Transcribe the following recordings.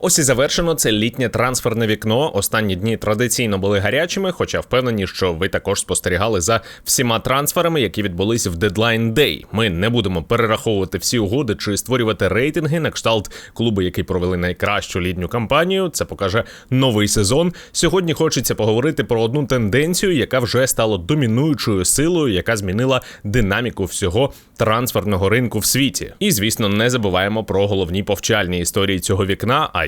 Ось і завершено це літнє трансферне вікно. Останні дні традиційно були гарячими, хоча впевнені, що ви також спостерігали за всіма трансферами, які відбулись в дедлайн дей. Ми не будемо перераховувати всі угоди чи створювати рейтинги на кшталт клуби, які провели найкращу літню кампанію. Це покаже новий сезон. Сьогодні хочеться поговорити про одну тенденцію, яка вже стала домінуючою силою, яка змінила динаміку всього трансферного ринку в світі. І звісно, не забуваємо про головні повчальні історії цього вікна. А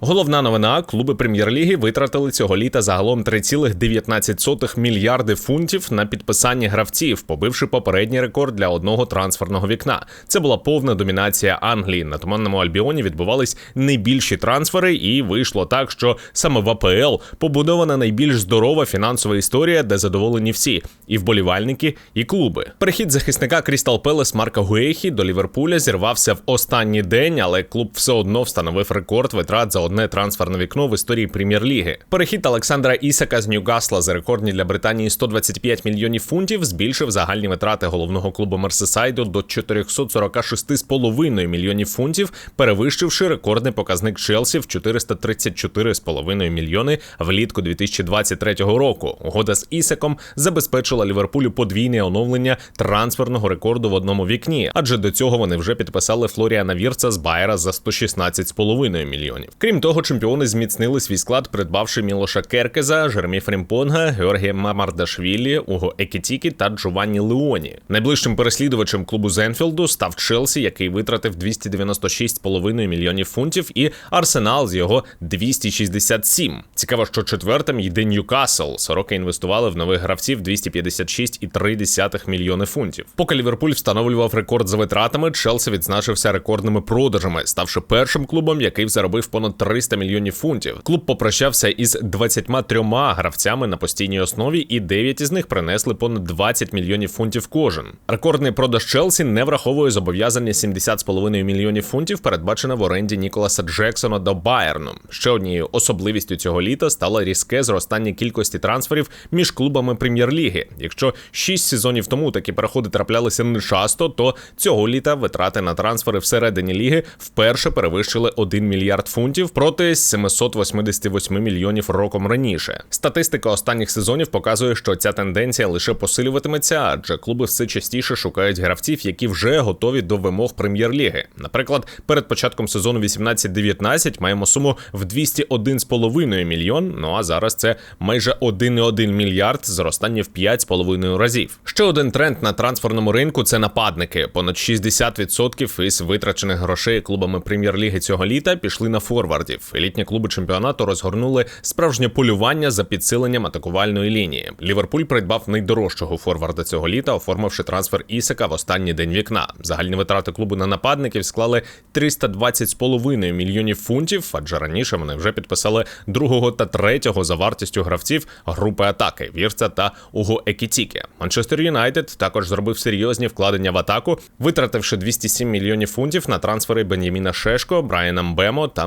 Головна новина: клуби прем'єр-ліги витратили цього літа загалом 3,19 мільярди фунтів на підписання гравців, побивши попередній рекорд для одного трансферного вікна. Це була повна домінація Англії. На туманному Альбіоні відбувались найбільші трансфери, і вийшло так, що саме в АПЛ побудована найбільш здорова фінансова історія, де задоволені всі і вболівальники, і клуби. Перехід захисника Крістал Пелес Марка Гуейхі до Ліверпуля зірвався в останній день, але клуб все одно встановив рекорд витрат за одне трансферне вікно в історії прем'єр-ліги. Перехід Олександра Ісака з Ньюгасла за рекордні для Британії 125 мільйонів фунтів збільшив загальні витрати головного клубу Мерсесайду до 446,5 мільйонів фунтів, перевищивши рекордний показник Челсі в 434,5 мільйони влітку 2023 року. Угода з Ісаком забезпечила Ліверпулю подвійне оновлення трансферного рекорду в одному вікні, адже до цього вони вже підписали Флоріана Вірца з Байера за 116,5 мільйонів. Крім того, чемпіони зміцнили свій склад, придбавши Мілоша Керкеза, Жеремі Фрімпонга, Георгія Мамардашвілі, Уго Екітікі та Джованні Леоні. Найближчим переслідувачем клубу Зенфілду став Челсі, який витратив 296,5 мільйонів фунтів, і Арсенал з його 267. Цікаво, що четвертим йде Ньюкасл. Сороки інвестували в нових гравців 256,3 мільйони фунтів. Поки Ліверпуль встановлював рекорд за витратами, Челсі відзначився рекордними продажами, ставши першим клубом, який заробив понад 300 мільйонів фунтів. Клуб попрощався із 23 гравцями на постійній основі, і 9 із них принесли понад 20 мільйонів фунтів кожен. Рекордний продаж Челсі не враховує зобов'язання 70,5 мільйонів фунтів, передбачене в оренді Ніколаса Джексона до Байерну. Ще однією особливістю цього літа стало різке зростання кількості трансферів між клубами прем'єр-ліги. Якщо 6 сезонів тому такі переходи траплялися не часто, то цього літа витрати на трансфери всередині ліги вперше перевищили 1 мільярд фунтів проти 788 мільйонів роком раніше. Статистика останніх сезонів показує, що ця тенденція лише посилюватиметься, адже клуби все частіше шукають гравців, які вже готові до вимог прем'єр-ліги. Наприклад, перед початком сезону 18-19 маємо суму в 201,5 мільйон. Ну а зараз це майже 1,1 мільярд, зростання в 5,5 разів. Ще один тренд на трансферному ринку це нападники. Понад 60% із витрачених грошей клубами прем'єр-ліги цього літа пішли на форвардів. Елітні клуби чемпіонату розгорнули справжнє полювання за підсиленням атакувальної лінії. Ліверпуль придбав найдорожчого форварда цього літа, оформивши трансфер Ісака в останній день вікна. Загальні витрати клубу на нападників склали 320,5 мільйонів фунтів, адже раніше вони вже підписали другого та третього за вартістю гравців групи атаки Вірца та Уго Екітіке. Манчестер Юнайтед також зробив серйозні вкладення в атаку, витративши 207 мільйонів фунтів на трансфери Бен'яміна Шешко, Брайана Мбемо та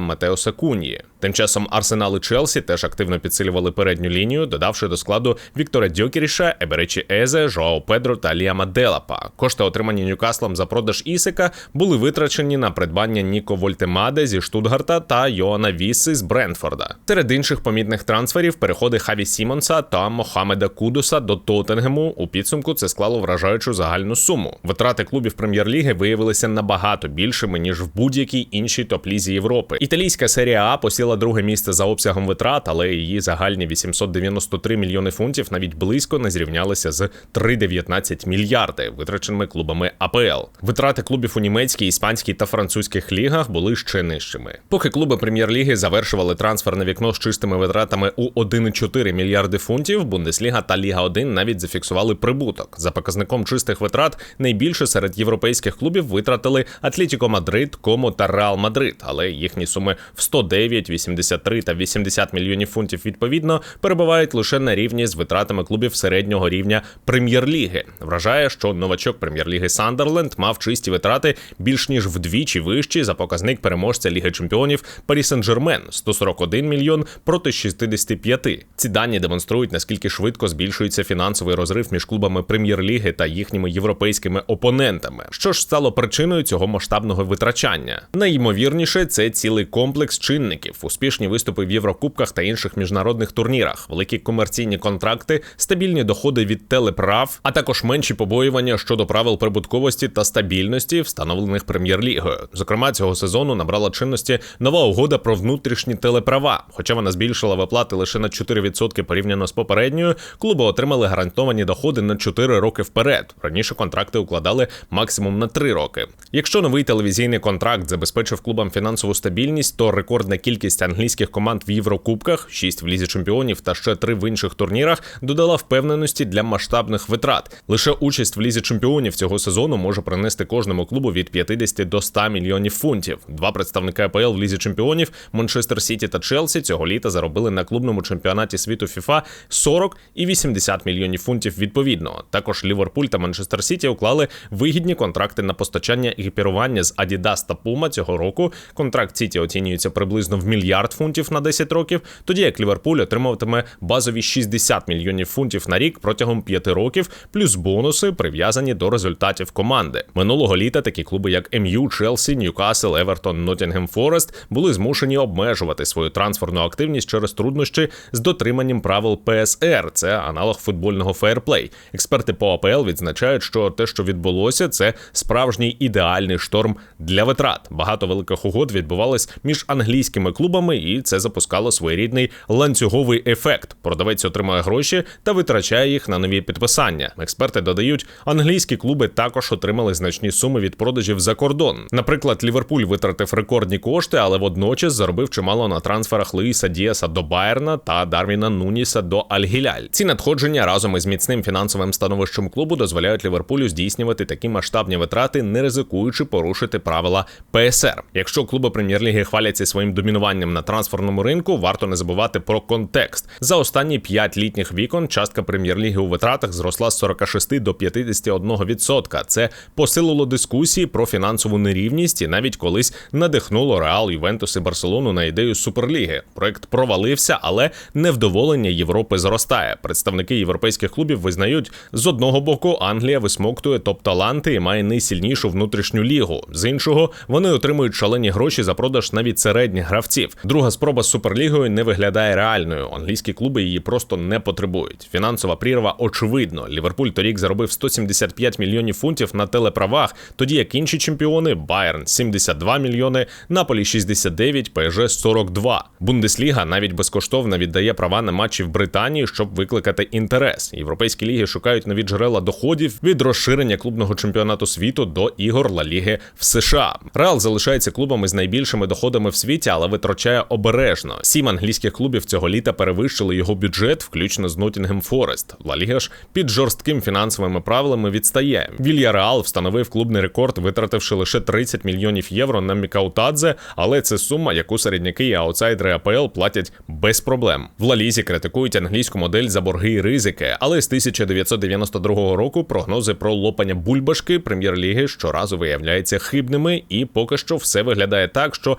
Матеоса Куньї. Тим часом Арсенал і Челсі теж активно підсилювали передню лінію, додавши до складу Віктора Дьокеріша, Еберечі Езе, Жоао Педро та Ліама Делапа. Кошти, отримані Ньюкаслом за продаж Ісика, були витрачені на придбання Ніко Вольтемаде зі Штутгарта та Йоана Віси з Брентфорда. Серед інших помітних трансферів переходи Хаві Сімонса та Мохамеда Кудуса до Тоттенгему. У підсумку це склало вражаючу загальну суму. Витрати клубів прем'єр-ліги виявилися набагато більшими ніж в будь-якій іншій топ-лізі Європи. Італійська серія А посіла друге місце за обсягом витрат, але її загальні 893 мільйони фунтів навіть близько не зрівнялися з 3,19 мільярди, витраченими клубами АПЛ. Витрати клубів у німецькій, іспанській та французьких лігах були ще нижчими. Поки клуби прем'єр-ліги завершували трансферне вікно з чистими витратами у 1,4 мільярди фунтів. Бундесліга та Ліга 1 навіть зафіксували прибуток. За показником чистих витрат найбільше серед європейських клубів витратили Атлетіко Мадрид, Комо та Реал Мадрид, але їхні суми в 109, 83 та 80 мільйонів фунтів відповідно перебувають лише на рівні з витратами клубів середнього рівня прем'єр-ліги. Вражає, що новачок прем'єр-ліги Сандерленд мав чисті витрати більш ніж вдвічі вищі за показник переможця Ліги Чемпіонів Парі Сен-Жермен 141 мільйон проти 65. Ці дані демонструють наскільки швидко збільшується фінансовий розрив між клубами прем'єр-ліги та їхніми європейськими опонентами. Що ж стало причиною цього масштабного витрачання? Найімовірніше, це цілий комплекс чинників, успішні виступи в Єврокубках та інших міжнародних турнірах, великі комерційні контракти, стабільні доходи від телеправ, а також менші побоювання щодо правил прибутковості та стабільності, встановлених прем'єр-лігою. Зокрема, цього сезону набрала чинності нова угода про внутрішні телеправа. Хоча вона збільшила виплати лише на 4% порівняно з попередньою, клуби отримали гарантовані доходи на 4 роки вперед. Раніше контракти укладали максимум на 3 роки. Якщо новий телевізійний контракт забезпечив клубам фінансову стабільність, то рекордна кількість англійських команд в Єврокубках, 6 в лізі чемпіонів та ще 3 в інших турнірах, додала впевненості для масштабних витрат. Лише участь в лізі чемпіонів цього сезону може принести кожному клубу від 50 до 100 мільйонів фунтів. Два представники АПЛ в лізі чемпіонів Манчестер Сіті та Челсі цього літа заробили на клубному чемпіонаті світу FIFA 40 і 80 мільйонів фунтів відповідно. Також Ліверпуль та Манчестер Сіті уклали вигідні контракти на постачання екіпірування з Adidas та Puma цього року. Контракт Сіті оцінюється приблизно в мільярд фунтів на 10 років, тоді як Ліверпуль отримуватиме базові 60 мільйонів фунтів на рік протягом 5 років, плюс бонуси прив'язані до результатів команди. Минулого літа такі клуби, як МЮ, Челсі, Ньюкасл, Евертон, Ноттінгем Форест були змушені обмежувати свою трансферну активність через труднощі з дотриманням правил ПСР. Це аналог футбольного фейерплей. Експерти по АПЛ відзначають, що те, що відбулося, це справжній ідеальний шторм для витрат. Багато великих угод відбувалось між англійськими клубами, і це запускало своєрідний ланцюговий ефект. Продавець отримує гроші та витрачає їх на нові підписання. Експерти додають, англійські клуби також отримали значні суми від продажів за кордон. Наприклад, Ліверпуль витратив рекордні кошти, але водночас заробив чимало на трансферах Луїса Діаса до Байерна та Дарвіна Нуніса до Аль-Гіляль. Ці надходження разом із міцним фінансовим становищем клубу дозволяють Ліверпулю здійснювати такі масштабні витрати, не ризикуючи порушити правила ПСР. Якщо клуби прем'єр-ліги хваляться своїм домінуванням на трансферному ринку, варто не забувати про контекст. За останні 5 літніх вікон частка прем'єр-ліги у витратах зросла з 46 до 51%. Це посилило дискусії про фінансову нерівність і навіть колись надихнуло Реал, Ювентус і Барселону на ідею суперліги. Проект провалився, але невдоволення Європи зростає. Представники європейських клубів визнають з одного боку, Англія висмоктує топ-таланти і має найсильнішу внутрішню лігу. З іншого вони отримують шалені гроші за продаж навіть середніх гравців. Друга спроба з суперлігою не виглядає реальною. Англійські клуби її просто не потребують. Фінансова прірва очевидно. Ліверпуль торік заробив 175 мільйонів фунтів на телеправах, тоді як інші чемпіони Байерн 72 мільйони, Наполі 69, ПСЖ 42. Бундесліга навіть безкоштовно віддає права на матчі в Британії, щоб викликати інтерес. Європейські ліги шукають нові джерела доходів від розширення клубного чемпіонату світу до ігор Ла Ліги в США. Реал залишається клубом із найбільшими доходами в світі, але витрачає обережно. Сім англійських клубів цього літа перевищили його бюджет, включно з Ноттінгем Форест. Ла Ліга ж під жорстким фінансовими правилами відстає. Вілья Реал встановив клубний рекорд, витративши лише 30 мільйонів євро на Мікаутадзе, але це сума, яку середняки і аутсайдери АПЛ платять без проблем. В Лалізі критикують англійську модель за борги і ризики, але з 1992 року прогнози про лопання бульбашки прем'єр-ліги щоразу виявляються хибними, і поки що все виглядає так, що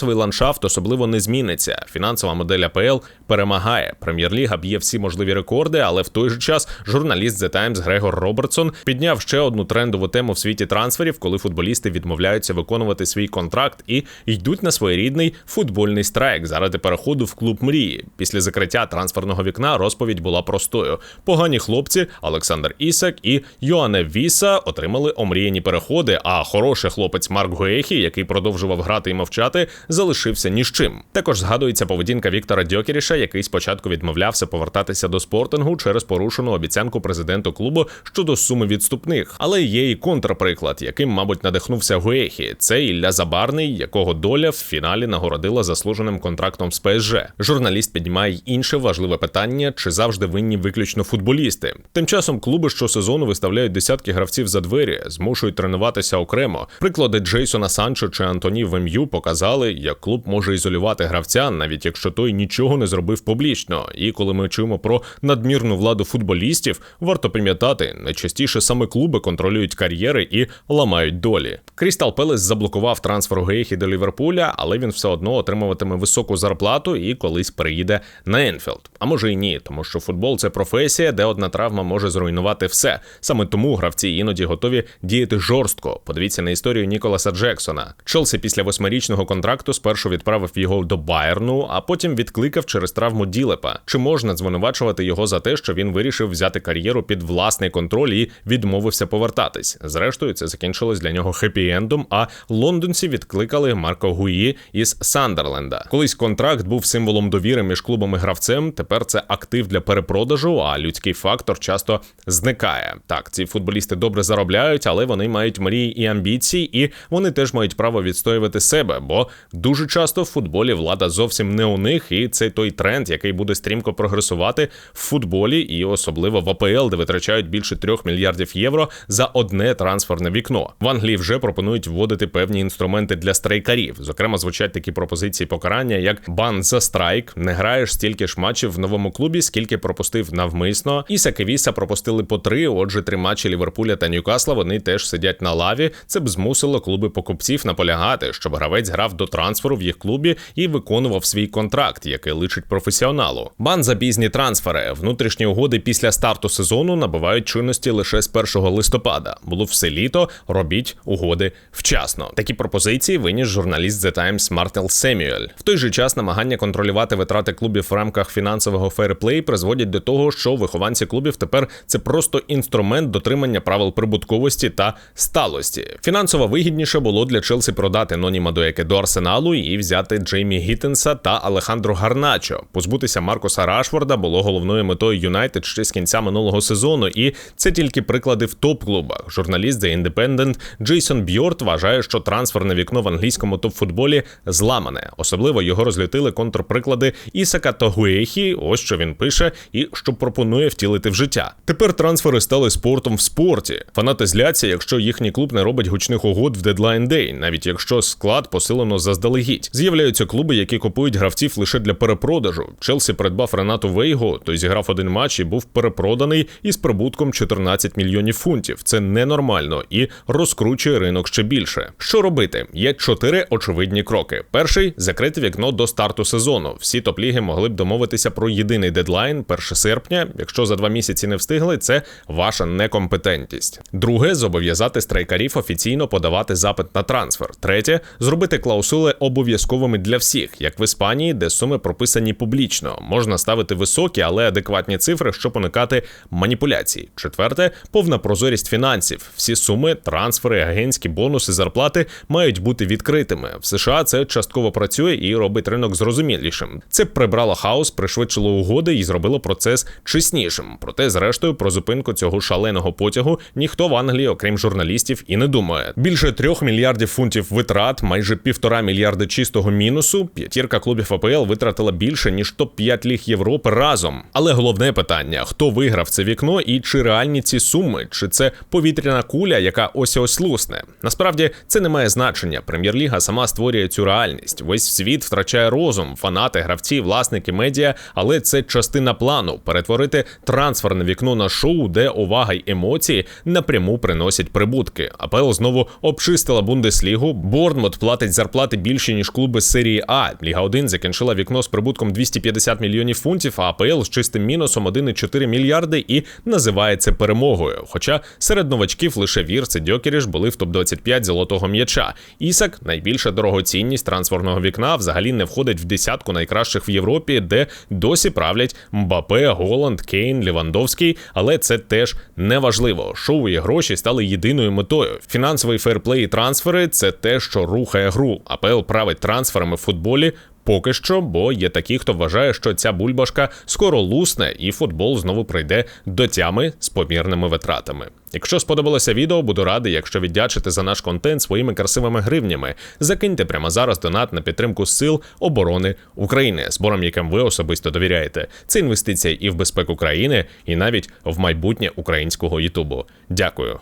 фінансовий ландшафт особливо не зміниться. Фінансова модель АПЛ перемагає. Прем'єр-ліга б'є всі можливі рекорди, але в той же час журналіст The Times Грегор Робертсон підняв ще одну трендову тему в світі трансферів, коли футболісти відмовляються виконувати свій контракт і йдуть на своєрідний футбольний страйк заради переходу в клуб мрії. Після закриття трансферного вікна розповідь була простою: погані хлопці Олександр Ісак і Йоанне Віса отримали омріяні переходи. А хороший хлопець Марк Гуехі, який продовжував грати і мовчати, залишився ні з чим. Також згадується поведінка Віктора Дьокеріша, який спочатку відмовлявся повертатися до спортингу через порушену обіцянку президенту клубу щодо суми відступних. Але є і контрприклад, яким, мабуть, надихнувся Гуехі. Це Ілля Забарний, якого доля в фіналі нагородила заслуженим контрактом з ПСЖ. Журналіст піднімає інше важливе питання: чи завжди винні виключно футболісти. Тим часом клуби щосезону виставляють десятки гравців за двері, змушують тренуватися окремо. Приклади Джейсона Санчо чи Антоні Вем'ю показали, як клуб може ізолювати гравця, навіть якщо той нічого не зробив публічно. І коли ми чуємо про надмірну владу футболістів, варто пам'ятати, найчастіше саме клуби контролюють кар'єри і ламають долі. Крістал Пелес заблокував трансфер Гейхі до Ліверпуля, але він все одно отримуватиме високу зарплату і колись переїде на Енфілд. А може й ні, тому що футбол це професія, де одна травма може зруйнувати все. Саме тому гравці іноді готові діяти жорстко. Подивіться на історію Ніколаса Джексона. Челсі після восьмирічного контракту спершу відправив його до Байерну, а потім відкликав через травму Ділепа. Чи можна звинувачувати його за те, що він вирішив взяти кар'єру під власний контроль і відмовився повертатись? Зрештою, це закінчилось для нього хеппі-ендом, А лондонці відкликали Марко Гуї із Сандерленда. Колись контракт був символом довіри між клубом і гравцем. Тепер це актив для перепродажу, а людський фактор часто зникає. Так, ці футболісти добре заробляють, але вони мають мрії і амбіції, і вони теж мають право відстоювати себе, бо дуже часто в футболі влада зовсім не у них, і це той тренд, який буде стрімко прогресувати в футболі, і особливо в АПЛ, де витрачають більше трьох мільярдів євро за одне трансферне вікно. В Англії вже пропонують вводити певні інструменти для страйкарів. Зокрема, звучать такі пропозиції покарання, як бан за страйк, не граєш стільки ж матчів в новому клубі, скільки пропустив навмисно. Іса Кевіса пропустили по три. Отже, три матчі Ліверпуля та Ньюкасла вони теж сидять на лаві. Це б змусило клуби покупців наполягати, щоб гравець грав до трансферу в їх клубі і виконував свій контракт, який личить професіоналу. Бан за пізні трансфери. Внутрішні угоди після старту сезону набувають чинності лише з 1 листопада. Було все літо. Робіть угоди вчасно. Такі пропозиції виніс журналіст The Times Мартел Семюель. В той же час намагання контролювати витрати клубів в рамках фінансового фейрплей призводять до того, що вихованці клубів тепер це просто інструмент дотримання правил прибутковості та сталості. Фінансово вигідніше було для Челсі продати Ноні Мадуеке до Арсеналу і взяти Джеймі Гіттенса та Алехандро Гарначо. Позбутися Маркуса Рашфорда було головною метою Юнайтед ще з кінця минулого сезону, і це тільки приклади в топ-клубах. Журналіст The Independent Джейсон Бьорт вважає, що трансферне вікно в англійському топ-футболі зламане. Особливо його розлютили контрприклади Ісака та Гуехі. Ось що він пише, і що пропонує втілити в життя. Тепер трансфери стали спортом в спорті. Фанати зляться, якщо їхній клуб не робить гучних угод в дедлайн дей, навіть якщо склад посилено заздалегідь. З'являються клуби, які купують гравців лише для перепродажу. Челсі придбав Ренату Вейго, той зіграв один матч і був перепроданий із прибутком 14 мільйонів фунтів. Це ненормально і розкручує ринок ще більше. Що робити? Є чотири очевидні кроки. Перший закрити вікно до старту сезону. Всі топ-ліги могли б домовитися про єдиний дедлайн 1 серпня. Якщо за два місяці не встигли, це ваша некомпетентність. Друге зобов'язати страйкарів офіційно подавати запит на трансфер. Третє зробити клаусули обов'язковими для всіх, як в Іспанії, де суми прописані публічно. Можна ставити високі, але адекватні цифри, щоб уникати маніпуляцій. Четверте повна прозорість фінансів. Всі суми, трансфери, агентські бонуси, зарплати мають бути відкритими. В США це частково працює і робить ринок зрозумілішим. Це прибрало хаос, пришвидшило угоди і зробило процес чеснішим. Проте, зрештою, про зупинку цього шаленого потягу ніхто в Англії, окрім журналістів, і не думає. Більше трьох мільярдів фунтів витрат, майже півтора мільярди чистого мінусу. П'ятірка клубів АПЛ витратила більше ніж топ 5 ліг Європи разом. Але головне питання: хто виграв це вікно і чи реальні ці суми, чи це повітряна куля, яка ось ось лусне? Насправді це не має значення. Прем'єр-ліга сама створює цю реальність. Весь світ втрачає розум, фанати, гравці, власники медіа, але це частина плану перетворити трансферне вікно на шоу, де увага й емоції напряму приносять прибутки. АПЛ знову обчистила Бундеслігу. Борнмут платить зарплати більше ніж клуби серії А. Ліга 1 закінчила вікно з прибутком 250 мільйонів фунтів, а АПЛ з чистим мінусом 1,4 мільярди і називає це перемогою. Хоча серед новачків лише Вірс і Дьокеріш були в топ 25 золотого м'яча. Ісак найбільша дорогоцінність трансферного вікна взагалі не входить в десятку найкращих в Європі, де досі правлять Мбапе, Голланд, Кейн, Лівандовський. Але це теж не важливо. Шоу і гроші стали єдиною метою. Фінансовий фейрплей і трансфери це те, що рухає гру. АПЛ править трансферами в футболі. Поки що, бо є такі, хто вважає, що ця бульбашка скоро лусне, і футбол знову прийде до тями з помірними витратами. Якщо сподобалося відео, буду радий, якщо віддячите за наш контент своїми красивими гривнями. Закиньте прямо зараз донат на підтримку сил оборони України, збором, яким ви особисто довіряєте. Це інвестиція і в безпеку країни, і навіть в майбутнє українського Ютубу. Дякую.